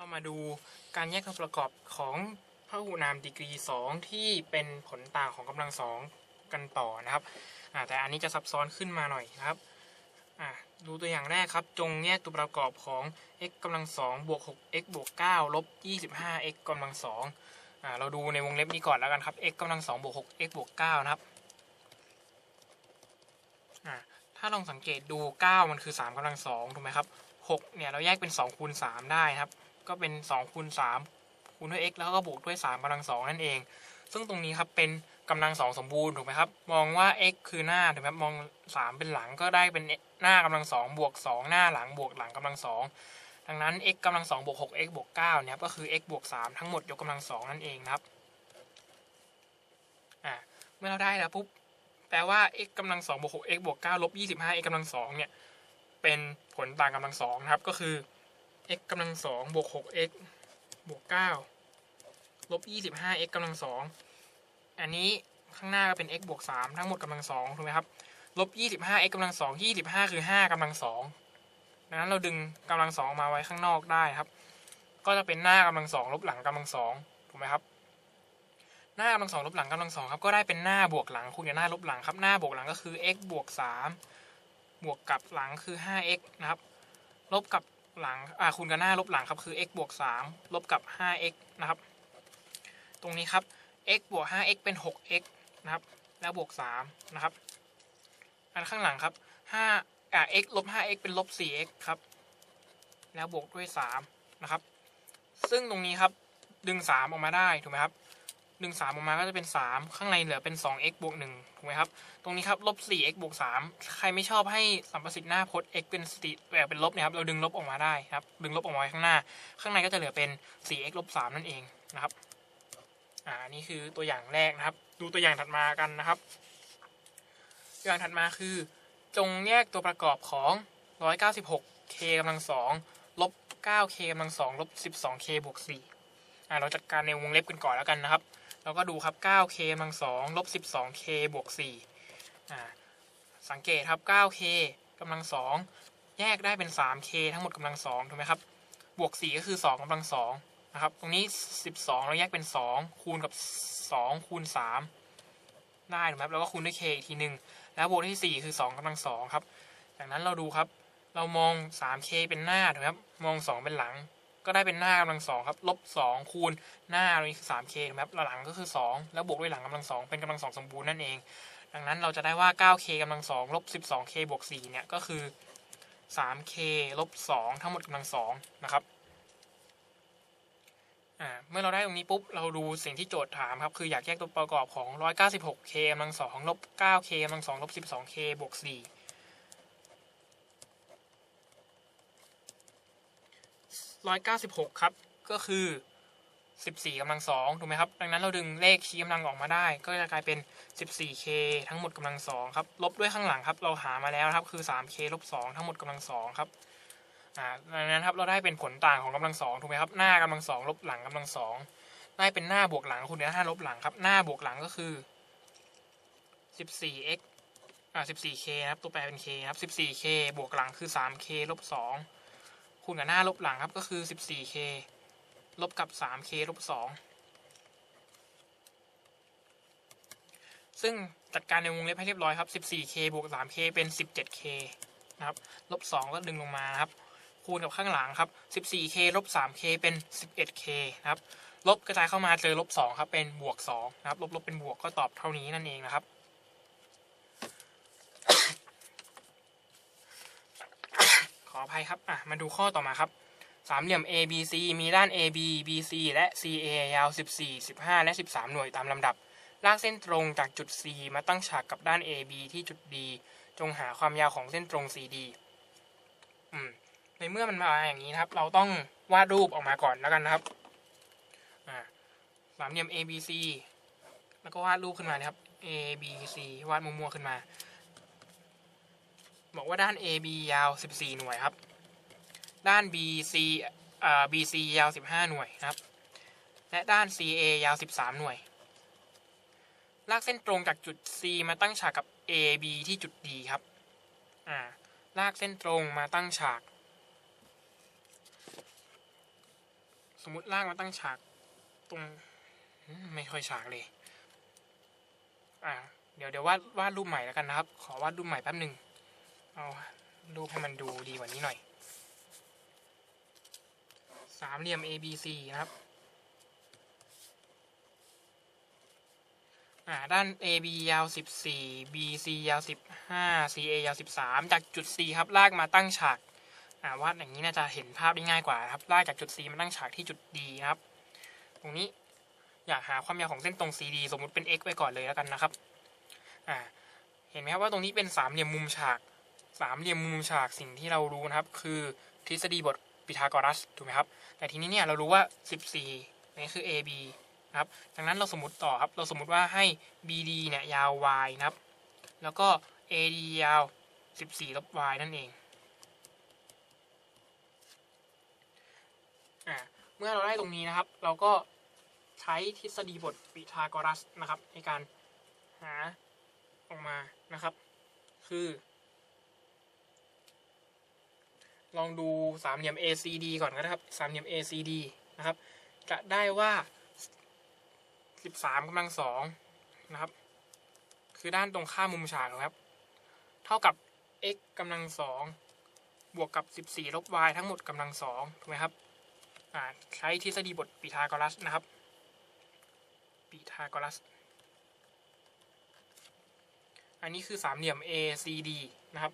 เรามาดูการแยกตัวประกอบของพหุนามดีกรี 2 ที่เป็นผลต่างของกำลังสองกันต่อนะครับแต่อันนี้จะซับซ้อนขึ้นมาหน่อยนะครับดูตัวอย่างแรกครับ จงแยกตัวประกอบของ x กำลังสองบวก 6x บวก9ลบ 25x กำลังสองเราดูในวงเล็บนี้ก่อนแล้วกันครับ x กำลังสองบวก 6x บวก9นะครับถ้าลองสังเกตดู 9 มันคือ3กำลังสองถูกไหมครับ6เนี่ยเราแยกเป็น2คูณ3ได้ครับ ก็เป็น2คูณ3คูณด้วย x แล้วก็บวกด้วย3กำลังสองนั่นเอง ซึ่งตรงนี้ครับเป็นกำลังสองสมบูรณ์ถูกไหมครับ มองว่า x คือหน้าถูกไหมครับมอง 3 เป็นหลังก็ได้เป็นหน้ากำลังสองบวก2หน้าหลังบวกหลังกำลังสองดังนั้น x กำลังสองบวก 6x บวก9เนี่ยก็คือ x บวก3ทั้งหมดยกกำลังสองนั่นเองครับอ่าเมื่อเราได้แล้วปุ๊บแปลว่า x กำลังสองบวก 6x บวก9ลบ 25x กำลังสองเนี่ยเป็นผลต่างกำลังสองนะครับก็คือ x กำลังสองบวก 6x บวก9ลบ 25x กำลังสองอันนี้ข้างหน้าก็เป็น x บวก3ทั้งหมดกำลังสองถูกไหมครับลบ 25x กำลังสอง25คือ5กำลังสองดังนั้นเราดึงกำลังสองมาไว้ข้างนอกได้ครับ ก็จะเป็นหน้ากำลังสองลบหลังกำลังสองถูกไหมครับ หน้ากำลังสองลบหลังกำลังสองครับ ก็ได้เป็นหน้าบวกหลังคูณกับหน้าลบหลังครับ หน้าบวกหลังก็คือ x บวก3บวกกับหลังคือ 5x นะครับ ลบกับ หลังอ่าคูณกับหน้าลบหลังครับคือ x บวก 3 ลบกับ 5x นะครับ ตรงนี้ครับ x บวก 5x เป็น 6x นะครับ แล้วบวก 3 นะครับ อันข้างหลังครับ5อ่า x ลบ 5x เป็นลบ 4x ครับ แล้วบวกด้วย 3 นะครับ ซึ่งตรงนี้ครับ ดึง 3 ออกมาได้ ถูกไหมครับ ดึง3ออกมาก็จะเป็น3ข้างในเหลือเป็นสอง x บวก1ถูกไหมครับ ตรงนี้ครับลบสี่ x บวก3ใครไม่ชอบให้สัมประสิทธิ์หน้าพจน์ x เป็นสติแบบเป็นลบเนี่ยครับ เราดึงลบออกมาได้ครับ ดึงลบออกมาไว้ข้างหน้า ข้างในก็จะเหลือเป็นสี่ x ลบ3นั่นเองนะครับ อ่า นี่คือตัวอย่างแรกนะครับ ดูตัวอย่างถัดมากันนะครับ ตัวอย่างถัดมาคือ จงแยกตัวประกอบของ 196k กำลังสองลบ 9k กำลังสองลบ 12k บวก4อ่าเราจัดการในวงเล็บกันก่อนแล้วกันนะครับ เราก็ดูครับ 9k กำลังสองลบ 12k บวก4อ่าสังเกตครับ 9k กำลังสองแยกได้เป็น 3k ทั้งหมดกำลังสองถูกไหมครับ บวก 4 ก็คือ 2กำลังสองนะครับ ตรงนี้ 12 เราแยกเป็น 2 คูณกับ 2 คูณ 3 ได้ถูกไหมครับ แล้วก็คูณด้วย k อีกทีหนึ่งแล้วบวกที่ 4 คือ2กำลังสองครับ จากนั้นเราดูครับ เรามอง 3k เป็นหน้าถูกไหมครับ มอง 2 เป็นหลัง ก็ได้เป็นหน้ากำลังสองครับลบ2คูณหน้าตรงนี้คือ 3k ถูกไหมครับหลังก็คือ2แล้วบวกด้วยหลังกำลังสองเป็นกำลังสองสมบูรณ์นั่นเอง ดังนั้นเราจะได้ว่า 9k กำลังสองลบ 12k บวก4เนี่ยก็คือ 3k ลบ2ทั้งหมดกำลังสองนะครับเมื่อเราได้ตรงนี้ปุ๊บ เราดูสิ่งที่โจทย์ถามครับ คืออยากแยกตัวประกอบของ 196k กำลังสองลบ 9k กำลังสองลบ 12k บวก4 196ครับ ก็คือ14กำลังสองถูกไหมครับ ดังนั้นเราดึงเลขชี้กำลังออกมาได้ ก็จะกลายเป็น 14k ทั้งหมดกำลังสองครับ ลบด้วยข้างหลังครับ เราหามาแล้วครับ คือ 3k ลบ2ทั้งหมดกำลังสองครับอ่าดังนั้นครับ เราได้เป็นผลต่างของกำลังสองถูกไหมครับ หน้ากำลังสองลบหลังกำลังสองได้เป็นหน้าบวกหลังคูณด้วยห้าลบหลังครับ หน้าบวกหลังก็คือ 14x อ่า 14k ครับ ตัวแปรเป็น k ครับ 14k บวกหลังคือ 3k ลบ2 คูณกับหน้าลบหลังครับก็คือ 14k ลบกับ 3k ลบ2ซึ่งจัดการในวงเล็บให้เรียบร้อยครับ 14k บวก 3k เป็น 17k นะครับ ลบ 2 ก็ดึงลงมานะครับ คูณกับข้างหลังครับ 14k ลบ 3k เป็น 11k นะครับ ลบกระจายเข้ามาเจอลบ 2 ครับ เป็นบวก 2 นะครับ ลบลบเป็นบวกก็ตอบเท่านี้นั่นเองนะครับ ออภัยครับอะมาดูข้อต่อมาครับสามเหลี่ยม ABC มีด้าน AB BC และ CA ยาว 14 15 และ 13 หน่วยตามลำดับ ลากเส้นตรงจากจุด C มาตั้งฉากกับด้าน AB ที่จุด D จงหาความยาวของเส้นตรง CD อืมในเมื่อมันมาอย่างนี้นะครับ เราต้องวาดรูปออกมาก่อนแล้วกันนะครับสามเหลี่ยม ABC แล้วก็วาดรูปขึ้นมานะครับ ABC วาดมัวๆขึ้นมา บอกว่าด้าน AB ยาว 14 หน่วยครับ ด้าน BC อ่า BC ยาว 15 หน่วยนะครับ และด้าน CA ยาว 13 หน่วย ลากเส้นตรงจากจุด C มาตั้งฉากกับ AB ที่จุด D ครับ อ่า ลากเส้นตรงมาตั้งฉาก สมมุติลากมาตั้งฉากตรงไม่ค่อยฉากเลย อ่า เดี๋ยวเดี๋ยววาดวาดรูปใหม่แล้วกันนะครับ ขอวาดรูปใหม่แป๊บหนึ่ง เอารูปให้มันดูดีกว่านี้หน่อย สามเหลี่ยม A B C นะครับ อ่า ด้าน AB ยาว 14 BC ยาว 15 CA ยาว 13 จากจุด C ครับ ลากมาตั้งฉาก อ่าวาดอย่างนี้น่าจะเห็นภาพได้ง่ายกว่าครับ ลากจากจุด C มาตั้งฉากที่จุด D นะครับ ตรงนี้อยากหาความยาวของเส้นตรง CD สมมุติเป็น x ไว้ก่อนเลยแล้วกันนะครับ อ่า เห็นไหมครับว่าตรงนี้เป็นสามเหลี่ยมมุมฉาก สามเหลี่ยมมุมฉากสิ่งที่เรารู้นะครับ คือทฤษฎีบทพีทากรัสถูกไหมครับ แต่ทีนี้เนี่ยเรารู้ว่า 14นี่คือ AB นะครับดังนั้นเราสมมติต่อครับเราสมมติว่าให้ BD เนี่ยยาว y นะครับ แล้วก็ AD ยาว 14 ลบ y นั่นเองอ่าเมื่อเราได้ตรงนี้นะครับ เราก็ใช้ทฤษฎีบทพีทากรัสนะครับ ในการหาออกมานะครับ คือ ลองดูสามเหลี่ยม ACD ก่อนก็ได้ครับสามเหลี่ยม ACD นะครับ จะได้ว่า13กำลังสองนะครับ คือด้านตรงข้ามมุมฉากนะครับ เท่ากับ x กำลังสองบวกกับ 14 ลบ y ทั้งหมดกำลังสองถูกไหมครับใช้ทฤษฎีบทพีทาโกรัสนะครับพีทาโกรัส อันนี้คือสามเหลี่ยม ACD นะครับ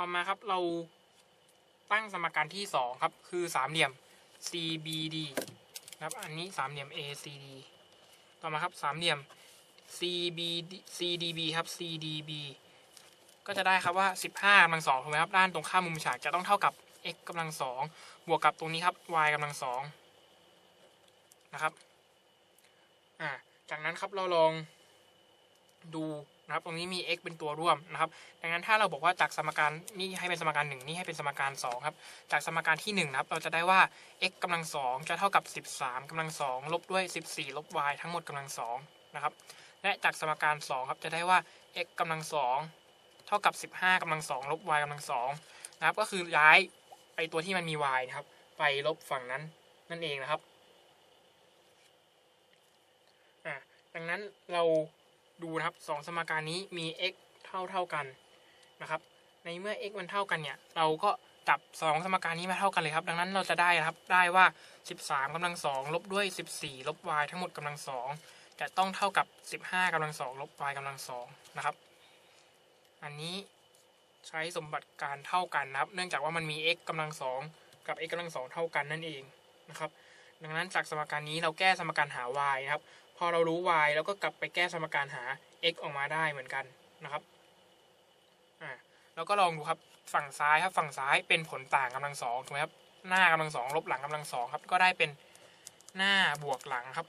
ต่อมาครับเราตั้งสมการที่2ครับ คือสามเหลี่ยม CBD นะครับ อันนี้สามเหลี่ยม ACD ต่อมาครับสามเหลี่ยม CBD CDB ครับ CDB ก็จะได้ครับว่า 15กำลังสองถูกไหมครับ ด้านตรงข้ามมุมฉากจะต้องเท่ากับ x กำลังสองบวกกับตรงนี้ครับ y กำลังสองนะครับ อ่า จากนั้นครับเราลอง ดูนะครับตรงนี้มี x เป็นตัวร่วมนะครับ ดังนั้นถ้าเราบอกว่าจากสมการนี่ให้เป็นสมการ 1 นี่ให้เป็นสมการ 2 ครับ จากสมการที่1นะครับเราจะได้ว่า x กำลัง2จะเท่ากับ 13กำลัง2ลบด้วย 14 ลบ y ทั้งหมดกำลัง2นะครับ และจากสมการ2ครับจะได้ว่า x กำลัง2เท่ากับ 15กำลัง2ลบ y กำลัง2นะครับ ก็คือย้ายไอตัวที่มันมี y นะครับ ไปลบฝั่งนั้นนั่นเองนะครับดังนั้นเรา ดูนะครับสองสมการนี้มี x เท่าเท่ากันนะครับ ในเมื่อ x มันเท่ากันเนี่ย เราก็จับสองสมการนี้มาเท่ากันเลยครับ ดังนั้นเราจะได้นะครับ ได้ว่า 13กำลังสองลบด้วย 14 ลบ y ทั้งหมดกำลังสองจะต้องเท่ากับ 15กำลังสองลบ y กำลังสองนะครับ อันนี้ใช้สมบัติการเท่ากันนะครับ เนื่องจากว่ามันมี x กำลังสองกับ x กำลังสองเท่ากันนั่นเองนะครับ ดังนั้นจากสมการนี้เราแก้สมการหา y นะครับ พอเรารู้ y แล้วก็กลับไปแก้สมการหา x ออกมาได้เหมือนกันนะครับอ่าแล้วก็ลองดูครับฝั่งซ้ายครับฝั่งซ้ายเป็นผลต่างกำลังสองถูกไหมครับหน้ากำลังสองลบหลังกำลังสองครับ ก็ได้เป็นหน้าบวกหลังครับ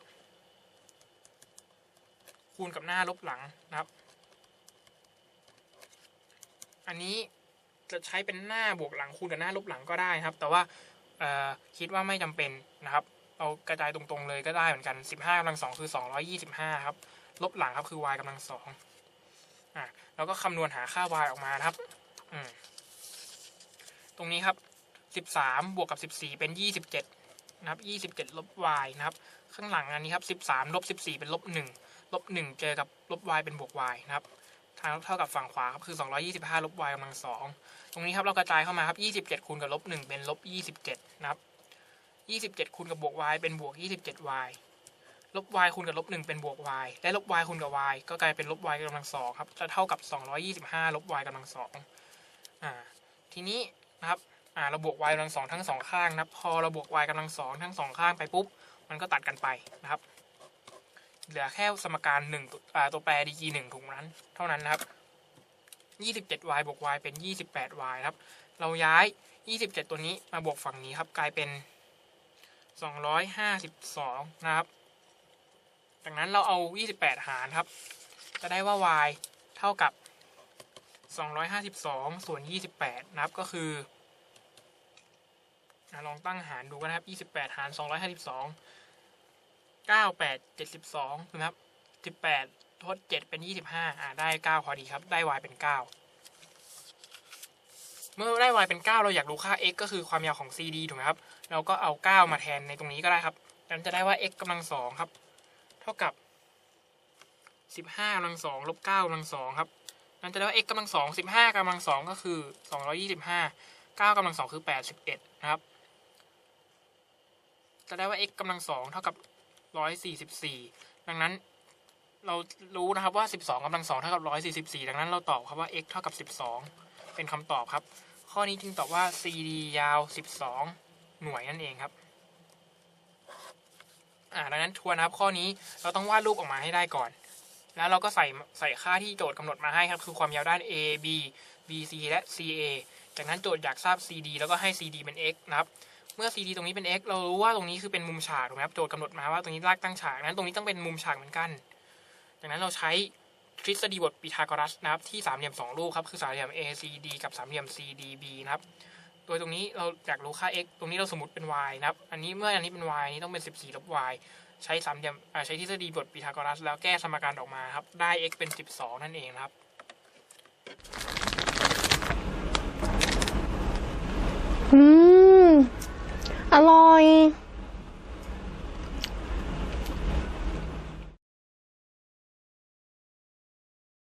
คูณกับหน้าลบหลังนะครับ อันนี้จะใช้เป็นหน้าบวกหลังคูณกับหน้าลบหลังก็ได้ครับ แต่ว่าคิดว่าไม่จำเป็นนะครับ เอากระจายตรงๆเลยก็ได้เหมือนกัน15กำลังสองคือ225ครับ ลบหลังครับคือ y กำลังสองอะแล้วก็คำนวณหาค่า y ออกมานะครับ อืม ตรงนี้ครับ13บสามบวกกับ14เป็น27นะครับ27ลบ y นะครับ ข้างหลังอันนี้ครับ13ลบ14เป็นลบ1ลบ1เจอกับลบ y เป็นบวก y นะครับทางเท่ากับฝั่งขวาครับคือ 225 ลบ y กำลังสองตรงนี้ครับเรากระจายเข้ามาครับ 27 คูณกับลบ1เป็นลบ 27 นะครับ 27คูณกับบวก y เป็นบวก 27y ลบ y คูณกับลบ1เป็นบวก y และลบ y คูณกับ y ก็กลายเป็นลบ y กำลังสองครับจะเท่ากับ 225 ลบ y กำลังสองอ่าทีนี้นะครับอ่าเราบวก y กำลังสองทั้งสองข้างนะพอเราบวก y กำลังสองทั้งสองข้างไปปุ๊บ มันก็ตัดกันไปนะครับ เหลือแค่สมการหนึ่งตัวอ่าตัวแปรดีกรีหนึ่งถุงนั้น เท่านั้นนะครับ 27y บวก y เป็น 28y ครับ เราย้าย 27 ตัวนี้มาบวกฝั่งนี้ครับ กลายเป็น 252 นะครับ จากนั้นเราเอา 28 หารครับ จะได้ว่า y เท่ากับ 252 ส่วน 28 นะครับ ก็คือลองตั้งหารดูกันนะครับ 28 หาร 252 98 72นะครับ 18 ทด 7 เป็น 25 อ่า ได้ 9 พอดีครับ ได้ y เป็น 9 เมื่อได้ y เป็น 9 เราอยากรู้ค่า x ก็คือความยาวของ cd ถูกไหมครับ เราก็เอา 9 มาแทนในตรงนี้ก็ได้ครับนั้นจะได้ว่า x กำลังสองครับ เท่ากับ 15กำลังสองลบ9กำลังสองครับนั้นจะได้ว่า x กำลังสอง15กำลังสองก็คือ 225 9กำลังสองคือ 81 นะครับ จะได้ว่า x กำลังสองเท่ากับ 144 ดังนั้นเรารู้นะครับว่า 12กำลังสองเท่ากับ 144 ดังนั้นเราตอบครับว่า x เท่ากับ 12 เป็นคำตอบครับ ข้อนี้จึงตอบว่า cd ยาว 12 หน่วยนั่นเองครับ อ่าดังนั้นทวนนะครับข้อนี้เราต้องวาดรูปออกมาให้ได้ก่อน แล้วเราก็ใส่ใส่ค่าที่โจทย์กำหนดมาให้ครับ คือความยาวด้าน a b bc และ ca จากนั้นโจทย์อยากทราบ cd แล้วก็ให้ cd เป็น x นะครับเมื่อ cd ตรงนี้เป็น x เรารู้ว่าตรงนี้คือเป็นมุมฉากถูกไหมครับ โจทย์กำหนดมาว่าตรงนี้ลากตั้งฉาก นั้นตรงนี้ต้องเป็นมุมฉากเหมือนกัน ดังนั้นเราใช้ ทฤษฎีบทพีทาโกรัสนะครับที่สามเหลี่ยมสองลูกครับคือสามเหลี่ยม ACD กับสามเหลี่ยม CDB นะครับ โดยตรงนี้เราอยากรู้ค่า x ตรงนี้เราสมมติเป็น y นะครับ อันนี้เมื่ออันนี้เป็น y นี่ต้องเป็น 14ลบ y ใช้สามเหลี่ยมใช้ทฤษฎีบทพีทาโกรัส แล้วแก้สมการออกมาครับได้ x เป็น 12 นั่นเองครับอืม อร่อย